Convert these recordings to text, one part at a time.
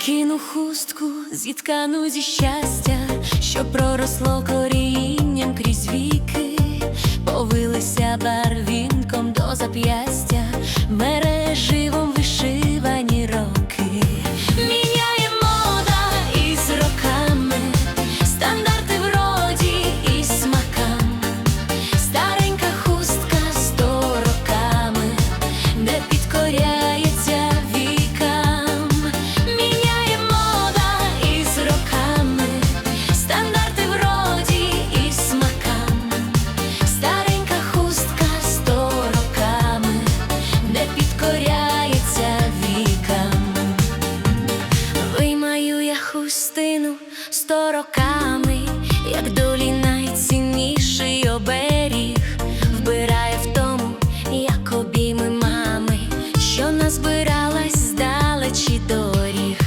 Накину хустку, зіткану зі щастя, що проросло корінням роками, як долі найцінніший оберіг, вбирає в тому, як обійми мами, що назбиралась здалечі доріг.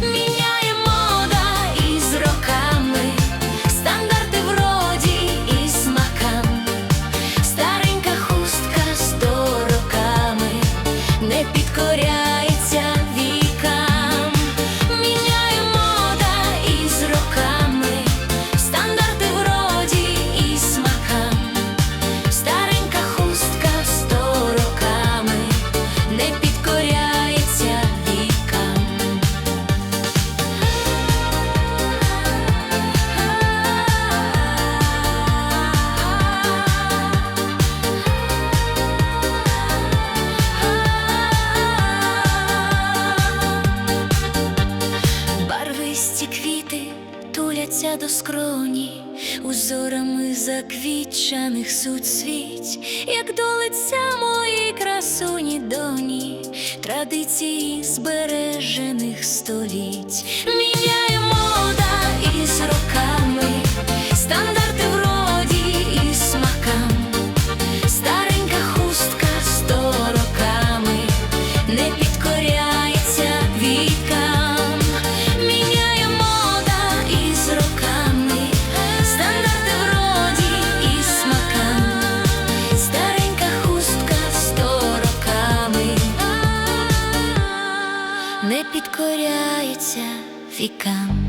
Міняє мода із роками, стандарти вроді і смакам. Старенька хустка сто роками не підкоряється Барвисті квіти туляться до скроні, узорами заквітчаних суцвіть, як до лиця моїй красуні доні, традиції збережених століть, роками. підкоряється вікам.